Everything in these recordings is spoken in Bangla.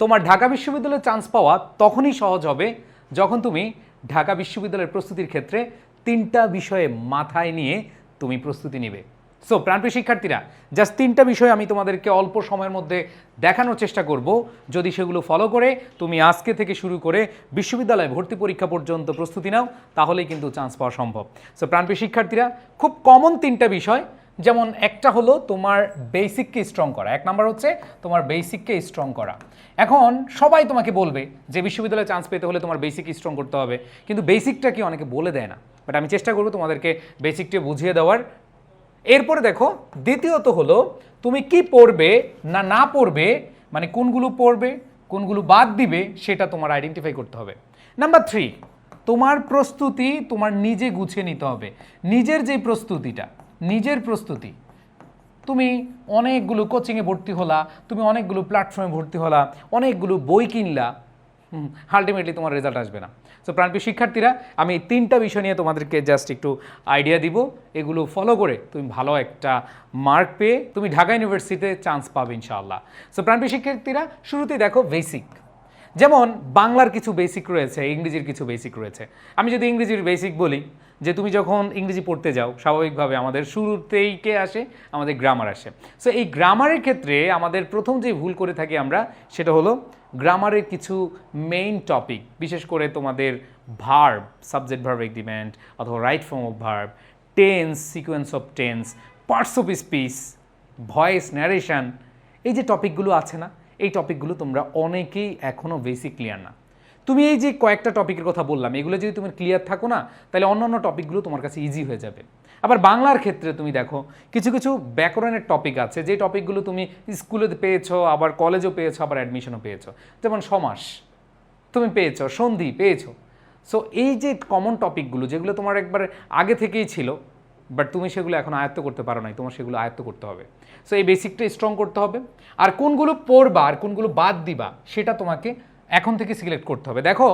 তোমার ঢাকা বিশ্ববিদ্যালয়ে চান্স পাওয়া তখনই সহজ হবে যখন তুমি ঢাকা বিশ্ববিদ্যালয়ের প্রস্তুতির ক্ষেত্রে তিনটা বিষয়ে মাথায় নিয়ে তুমি প্রস্তুতি নিবে। সো প্রাণপ্রিয় শিক্ষার্থীরা জাস্ট তিনটা বিষয় আমি তোমাদেরকে অল্প সময়ের মধ্যে দেখানোর চেষ্টা করব। যদি সেগুলো ফলো করে তুমি আজকে থেকে শুরু করে বিশ্ববিদ্যালয়ে ভর্তি পরীক্ষা পর্যন্ত প্রস্তুতি নাও, তাহলেই কিন্তু চান্স পাওয়া সম্ভব। সো প্রাণপ্রিয় শিক্ষার্থীরা, খুব কমন তিনটা বিষয় যেমন একটা হলো তোমার বেসিককে স্ট্রং করা, এক নাম্বার হচ্ছে তোমার বেসিককে স্ট্রং করা। এখন সবাই তোমাকে বলবে যে বিশ্ববিদ্যালয়ে চান্স পেতে হলে তোমার বেসিক স্ট্রং করতে হবে, কিন্তু বেসিকটা কি অনেকে বলে দেয় না। বাট আমি চেষ্টা করব তোমাদেরকে বেসিকটা বুঝিয়ে দেওয়ার। এরপরে দেখো, দ্বিতীয়ত হলো তুমি কি পড়বে না না পড়বে মানে কোনগুলো পড়বে, কোনগুলো বাদ দিবে, সেটা তোমার আইডেন্টিফাই করতে হবে। নাম্বার থ্রি তোমার প্রস্তুতি তোমার নিজে গুছিয়ে নিতে হবে। নিজের যে প্রস্তুতিটা নিজের প্রস্তুতি। তুমি অনেকগুলো কোচিংয়ে ভর্তি হলা, তুমি অনেকগুলো প্ল্যাটফর্মে ভর্তি হলা, অনেকগুলো বই কিনলা আলটিমেটলি তোমার রেজাল্ট আসবে না। সো প্রাণপ্রিয় শিক্ষার্থীরা, আমি এই তিনটা বিষয় নিয়ে তোমাদেরকে জাস্ট একটু আইডিয়া দিব। এগুলো ফলো করে তুমি ভালো একটা মার্ক পেয়ে তুমি ঢাকা ইউনিভার্সিটিতে চান্স পাবে ইনশাআল্লাহ। সো প্রাণপ্রিয় শিক্ষার্থীরা, শুরুতেই দেখো বেসিক যেমন বাংলার কিছু বেসিক রয়েছে, ইংরেজির কিছু বেসিক রয়েছে। আমি যদি ইংরেজির বেসিক বলি যে তুমি যখন ইংরেজি পড়তে যাও, স্বাভাবিকভাবে আমাদের শুরুতেই কে আসে? আমাদের গ্রামার আসে। সো এই গ্রামারের ক্ষেত্রে আমাদের প্রথম যে ভুল করে থাকি আমরা, সেটা হলো গ্রামারের কিছু মেইন টপিক বিশেষ করে তোমাদের ভার্ব সাবজেক্ট ভার্ব এগ্রিমেন্ট অথবা right form of verb tense sequence of tense parts of speech voice narration এই যে টপিকগুলো আছে না, এই টপিকগুলো তোমরা অনেকেই এখনও বেসিক ক্লিয়ার না। তুমি এই যে কয়েকটা টপিকের কথা বললাম, এগুলো যদি তুমি ক্লিয়ার থাকো না, তাহলে অন্যান্য টপিকগুলো তোমার কাছে ইজি হয়ে যাবে। আবার বাংলার ক্ষেত্রে তুমি দেখো, কিছু কিছু ব্যাকরণের টপিক আছে, যে টপিকগুলো তুমি স্কুলে পেয়েছ, আবার কলেজেও পেয়েছ, আবার অ্যাডমিশনও পেয়েছ। যেমন সমাস, তুমি পেয়েছ, সন্ধি পেয়েছ। সো এই যে কমন টপিকগুলো যেগুলো তোমার একবার আগে থেকেই ছিল বাট তুমি সেগুলো এখন আয়ত্ত করতে পারো নাই, তোমার সেগুলো আয়ত্ত করতে হবে। সো এই বেসিকটা স্ট্রং করতে হবে। আর কোনগুলো পড়বা, আর কোনগুলো বাদ দিবা, সেটা তোমাকে এখন থেকে সিলেক্ট করতে হবে। দেখো,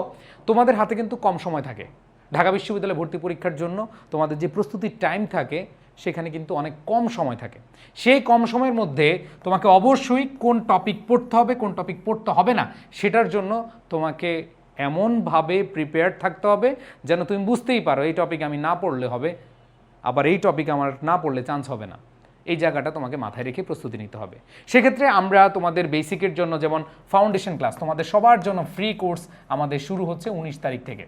তোমাদের হাতে কিন্তু কম সময় থাকে। ঢাকা বিশ্ববিদ্যালয়ে ভর্তি পরীক্ষার জন্য তোমাদের যে প্রস্তুতির টাইম থাকে, সেখানে কিন্তু অনেক কম সময় থাকে। সেই কম সময়ের মধ্যে তোমাকে অবশ্যই কোন টপিক পড়তে হবে, কোন টপিক পড়তে হবে না, সেটার জন্য তোমাকে এমনভাবে প্রিপেয়ার থাকতে হবে যেন তুমি বুঝতেই পারো, এই টপিক আমি না পড়লে হবে, আবার এই টপিক আমার না পড়লে চান্স হবে না। এই জায়গাটা তোমাকে মাথায় রেখে প্রস্তুতি নিতে হবে। সেক্ষেত্রে আমরা তোমাদের বেসিকের জন্য যেমন ফাউন্ডেশন ক্লাস তোমাদের সবার জন্য ফ্রি কোর্স আমাদের শুরু হচ্ছে উনিশ তারিখ থেকে।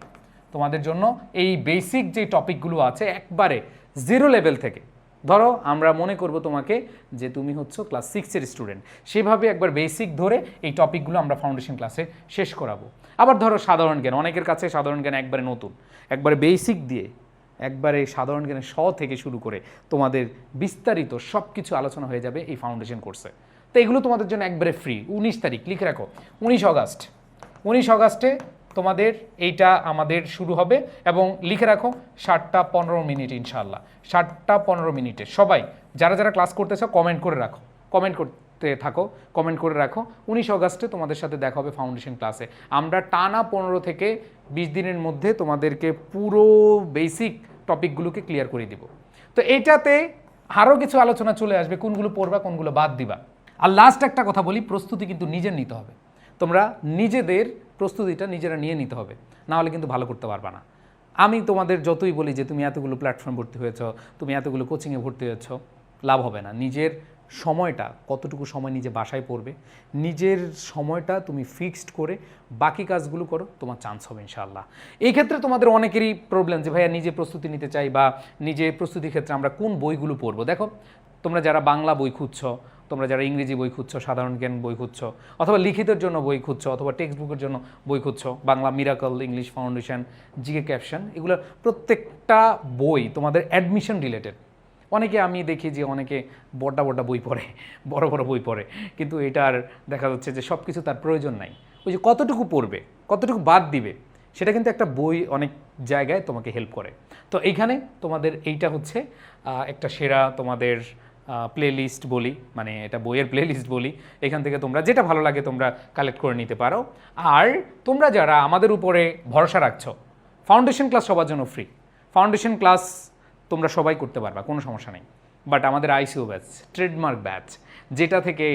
তোমাদের জন্য এই বেসিক যে টপিকগুলো আছে একবারে জিরো লেভেল থেকে। ধরো, আমরা মনে করব তোমাকে যে তুমি হচ্ছে ক্লাস সিক্সের স্টুডেন্ট সেভাবে একবার বেসিক ধরে এই টপিকগুলো আমরা ফাউন্ডেশন ক্লাসে শেষ করাবো। আবার ধরো সাধারণ জ্ঞান, অনেকের কাছে সাধারণ জ্ঞান একবারে নতুন। একবারে বেসিক দিয়ে একবারে সাধারণ জ্ঞানের শ থেকে শুরু করে তোমাদের বিস্তারিত সব কিছু আলোচনা হয়ে যাবে এই ফাউন্ডেশন কোর্সে তো এগুলো তোমাদের জন্য একবারে ফ্রি উনিশ তারিখ, লিখে রাখো। উনিশ অগাস্ট উনিশ অগাস্টে তোমাদের এইটা আমাদের শুরু হবে এবং লিখে রাখো ষাটটা পনেরো মিনিট ইনশাল্লাহ ষাটটা পনেরো মিনিটে। সবাই, যারা যারা ক্লাস করতেছো কমেন্ট করে রাখো। কমেন্ট করতে থাকো কমেন্ট করে রাখো। উনিশ অগাস্টে তোমাদের সাথে দেখা হবে ফাউন্ডেশন ক্লাসে আমরা টানা পনেরো থেকে বিশ দিনের মধ্যে তোমাদেরকে পুরো বেসিক টপিকগুলোকে ক্লিয়ার করে দিব। তো এইটাতে আরও কিছু আলোচনা চলে আসবে, কোনগুলো পড়বা, কোনগুলো বাদ দিবা। আর লাস্ট একটা কথা বলি, প্রস্তুতি কিন্তু নিজের নিতে হবে। তোমরা নিজেদের প্রস্তুতিটা নিজেরা নিয়ে নিতে হবে, নাহলে কিন্তু ভালো করতে পারবা না। আমি তোমাদের যতই বলি যে, তুমি এতগুলো প্ল্যাটফর্ম ভর্তি হয়েছ, তুমি এতগুলো কোচিংয়ে ভর্তি হয়েছ লাভ হবে না। নিজের সময়টা, কতটুকু সময় নিজে বাসায় পড়বে, নিজের সময়টা তুমি ফিক্সড করে বাকি কাজগুলো করো, তোমার চান্স হবে ইনশাআল্লাহ। এই ক্ষেত্রে তোমাদের অনেকেরই প্রবলেম যে, ভাইয়া, নিজে প্রস্তুতি নিতে চাই বা নিজে প্রস্তুতির ক্ষেত্রে আমরা কোন বইগুলো পড়ব? দেখো, তোমরা যারা বাংলা বই খুঁজছো, তোমরা যারা ইংরেজি বই খুঁজছো, সাধারণ জ্ঞান বই খুঁজছো, অথবা লিখিতের জন্য বই খুঁজছো, অথবা টেক্সট বুকের জন্য বই খুঁজছো, Bangla miracle English foundation GK caption এগুলো প্রত্যেকটা বই তোমাদের অ্যাডমিশন রিলেটেড অনেকে আমি দেখি যে অনেকে বড্ডা বড্ডা বই পড়ে, বড় বড় বই পড়ে। কিন্তু এটার দেখা যাচ্ছে যে সব কিছু তার প্রয়োজন নাই। ওই যে কতটুকু পড়বে, কতটুকু বাদ দিবে, সেটা কিন্তু একটা বই অনেক জায়গায় তোমাকে হেল্প করে। তো এইখানে তোমাদের এইটা হচ্ছে একটা সেরা তোমাদের প্লে লিস্ট বলি মানে এটা বইয়ের প্লে লিস্ট বলি। এখান থেকে তোমরা যেটা ভালো লাগে তোমরা কালেক্ট করে নিতে পারো। আর তোমরা যারা আমাদের উপরে ভরসা রাখছো ফাউন্ডেশন ক্লাস সবার জন্য ফ্রি ফাউন্ডেশন ক্লাস তোমরা সবাই করতে পারবা কোনো সমস্যা নেই। বাট আমাদের আইসিও ব্যাচ, ট্রেডমার্ক ব্যাচ, যেটা থেকে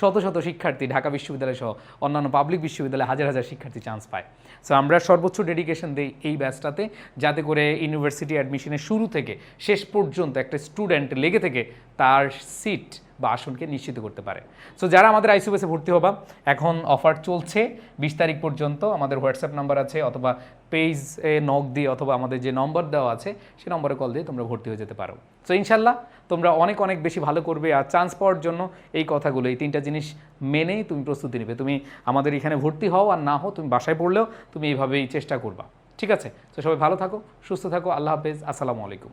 শত শত শিক্ষার্থী ঢাকা বিশ্ববিদ্যালয় সহ অন্যান্য পাবলিক বিশ্ববিদ্যালয়ে হাজার হাজার শিক্ষার্থী চান্স পায়। সো আমরা সর্বোচ্চ ডেডিকেশন দিই এই ব্যাচটাতে, যাতে করে ইউনিভার্সিটি অ্যাডমিশনের শুরু থেকে শেষ পর্যন্ত একটা স্টুডেন্ট লেগে থেকে তার সিট বা আসনকে নিশ্চিত করতে পারে। সো যারা আমাদের আইসিউএসে ভর্তি হবা, এখন অফার চলছে। বিশ তারিখ পর্যন্ত আমাদের হোয়াটসঅ্যাপ নাম্বার আছে অথবা পেজ নক দিয়ে অথবা আমাদের যে নম্বর দেওয়া আছে সেই নম্বরে কল দিয়ে তোমরা ভর্তি হয়ে যেতে পারো। সো ইনশাল্লাহ তোমরা অনেক অনেক বেশি ভালো করবে আর চান্স পাওয়ার জন্য এই কথাগুলো, এই তিনটা জিনিস মেনেই তুমি প্রস্তুতি নেবে। তুমি আমাদের এখানে ভর্তি হও আর না হও, তুমি বাসায় পড়লেও তুমি এইভাবেই চেষ্টা করবা। ঠিক আছে? তো সবাই ভালো থাকো, সুস্থ থাকো, আল্লাহ হাফেজ, আসসালামু আলাইকুম।